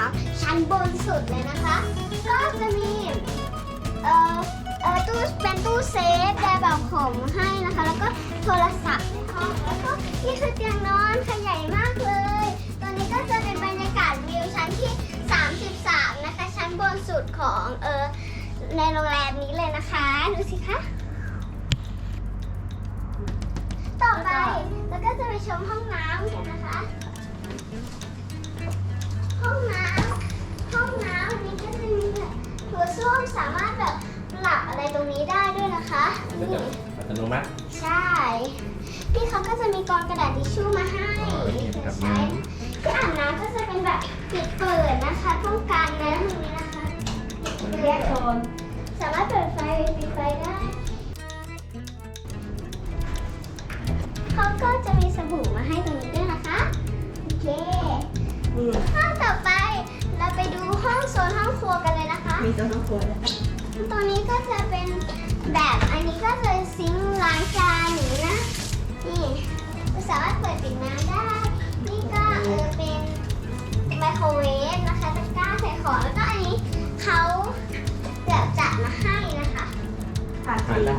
3 ชั้นบนสุดเลยนะคะ ก็จะมีเอ่อเอ่อตู้เป็นตู้เซฟแต่แบบของให้นะคะ แล้วก็โทรศัพท์ให้องแล้วก็นี่คือเตียงนอนขยายมากเลย ตอนนี้ก็จะเป็นบรรยากาศวิวชั้นที่ 33 นะคะ ชั้นบนสุดของเอ่อในโรงแรมนี้เลยนะคะ ดูสิคะ ต่อไปแล้วก็จะไปชมห้องน้ำกันนะคะ ห้องน้ำห้องน้ำอันนี้ก็จะมีแบบหัวส้วมสามารถแบบปรับอะไรตรงนี้ได้ด้วยนะคะก็นี่จะอัตโนมัติ ใช่พี่เขาก็จะมีกรองกระดาษทิชชู่มาให้อ๋อนี่เผื่อครับใช้ที่อาบน้ำก็จะเป็นแบบปิดเปิดนะคะป้องกันนะตรงนี้นะคะเรียกโทนสามารถเปิดไฟปิดไฟได้ เขาก็จะมีสบู่มาให้ตรงนี้ด้วยนะคะ โอเค ห้องต่อไปเราไปดูห้องโซนห้องครัวกันเลยนะคะ มีโซนห้องครัวด้วยตรงนี้ก็จะเป็นแบบอันนี้ก็จะซิงค์ล้างจานอย่างนี้นะนี่สามารถเปิดปิดน้ำได้ นี่ก็เออเป็นไมโครเวฟนะคะตะกร้าใส่ของแล้วก็อันนี้เขาแบบจัดมาให้นะคะผ่านทานได้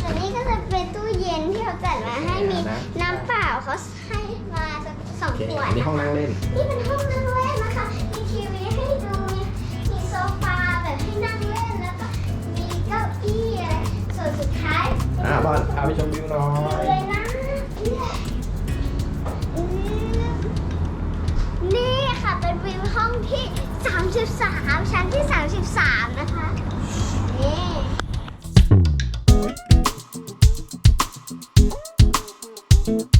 ส่วนนี้ก็จะเป็นตู้เย็นที่เขาจัดมาให้มีน้ำเปล่าเขาให้มา สักสองโอเคขวดอันนี้ห้องนั่งเล่น นี่เป็นห้องนั่งเล่นนะคะ มีทีวีให้ดู มีมีโซฟาแบบให้นั่งเล่นแล้วก็มีเก้าอี้อะไรส่วนสุดท้ายอ่าบอลพาไปชมวิวหน่อดูย เลยนะอืมนี่ค่ะเป็นวิวห้องที่ 33 ชั้นที่ 33 นะคะ นี่อ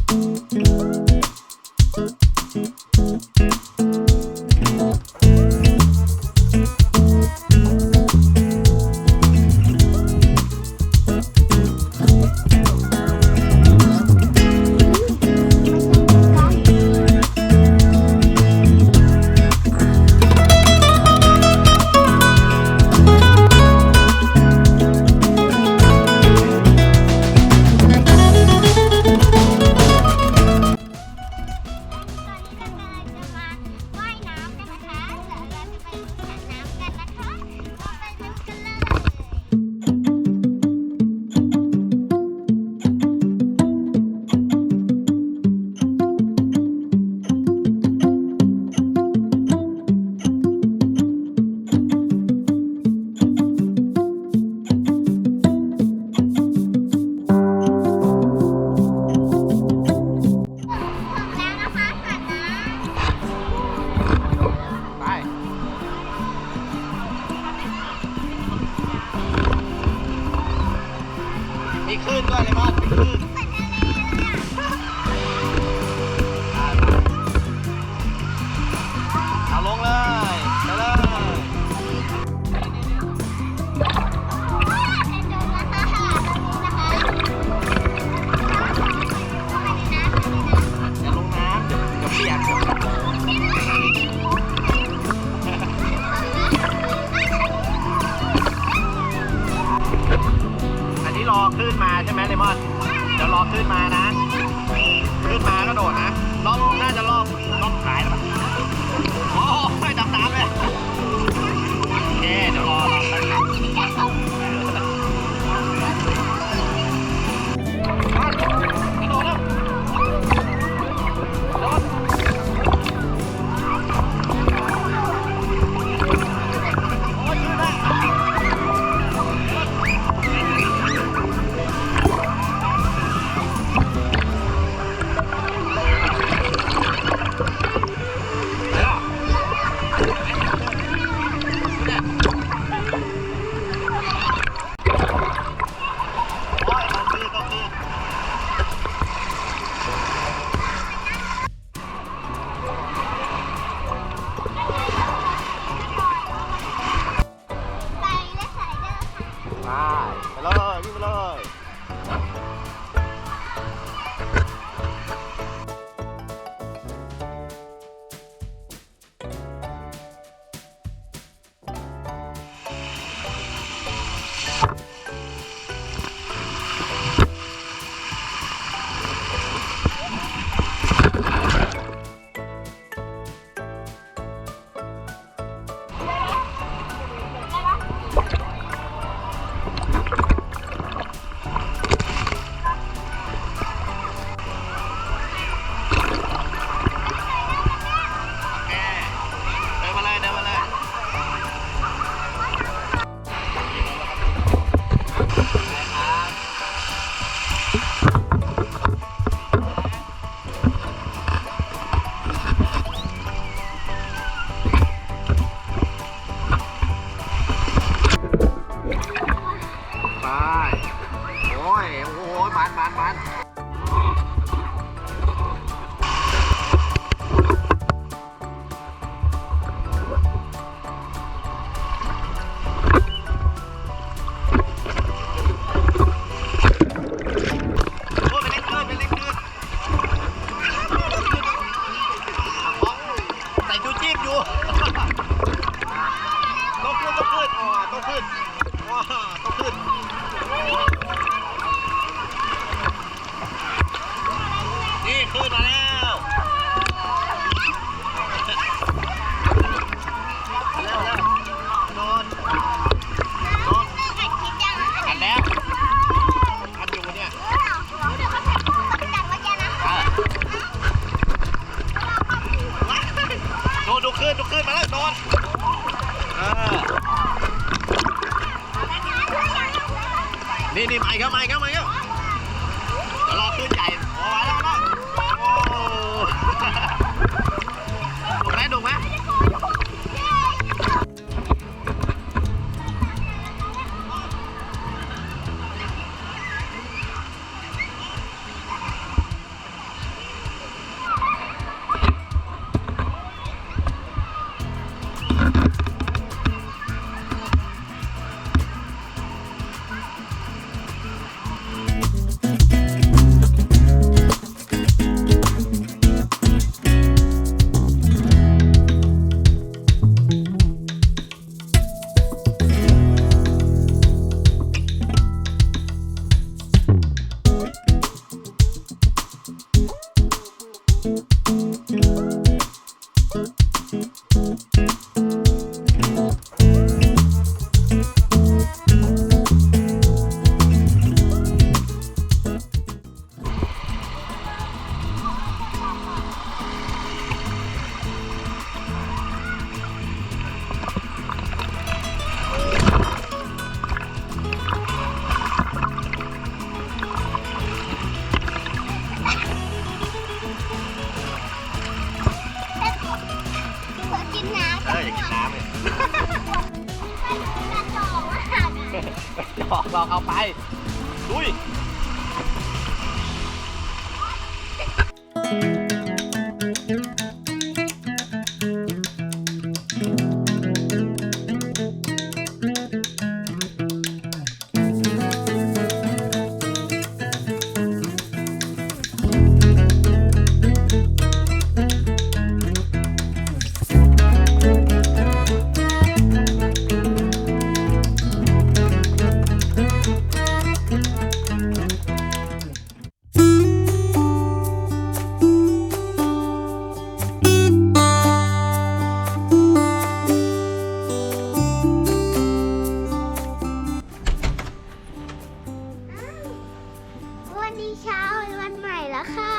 เช้าวันใหม่แล้วค่ะ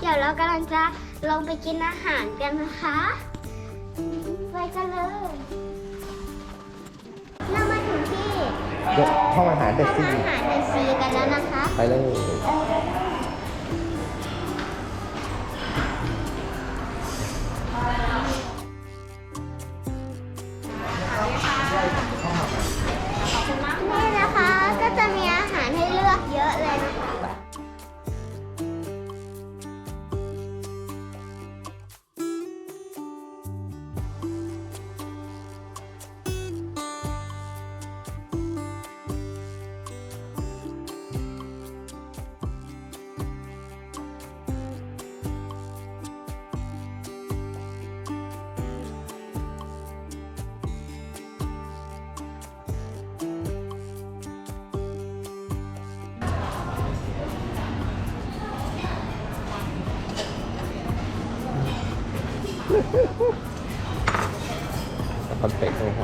เดี๋ยวเรากำลังจะลงไปกินอาหารกันนะคะ ไปกันเลย เรามาถึงที่ห้องอาหารเดห้องซีอาหารเดซีกันแล้วนะคะ ไปเลย ค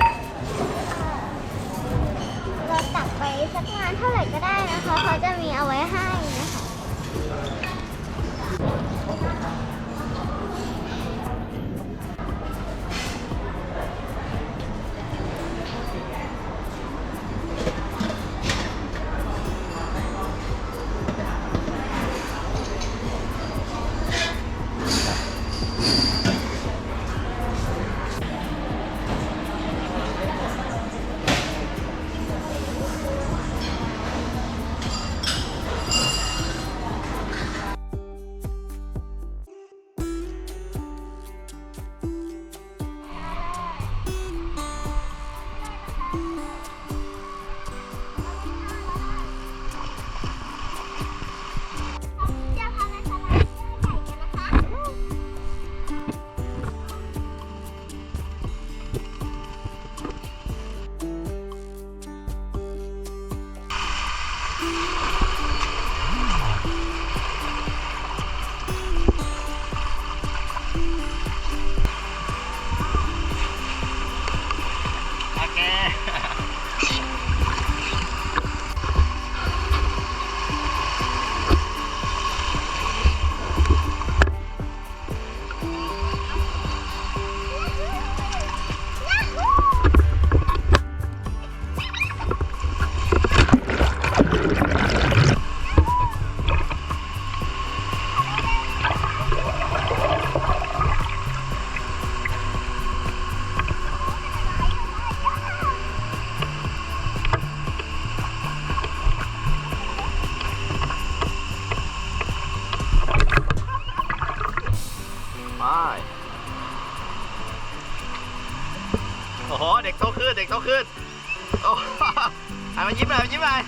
อะมายิ้มหน่อยมายิ้มหน่อย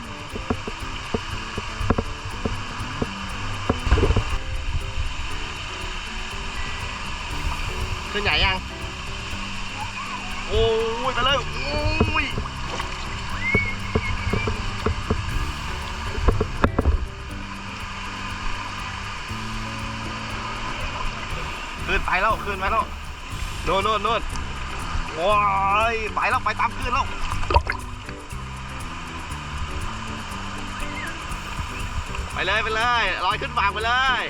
ขึ้นใหญ่ยัง โอ้ยไปเลยโอ้ยขึ้นไปแล้วขึ้นไปแล้วโน่นโน่นโน่นโอ้ยไปแล้วไปตามขึ้นแล้ว ไปเลยไปเลยลอยขึ้นฝั่งไปเลย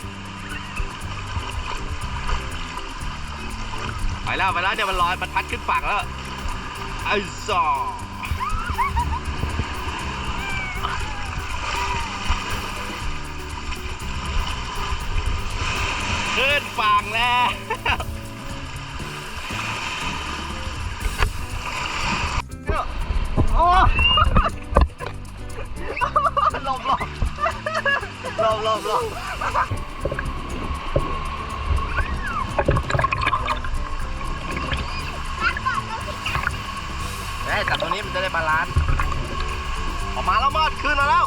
ไปแล้วไปแล้วเดี๋ยวมันลอยมันพัดขึ้นฝั่งแล้วไอ้ซอขึ้นฝั่งแล้วโอ้ ลบหลบหลบเอ้ยจับตรงนี้มันจะได้บาลานซ์ออกมาแล้วมอดขึ้นมาแล้ว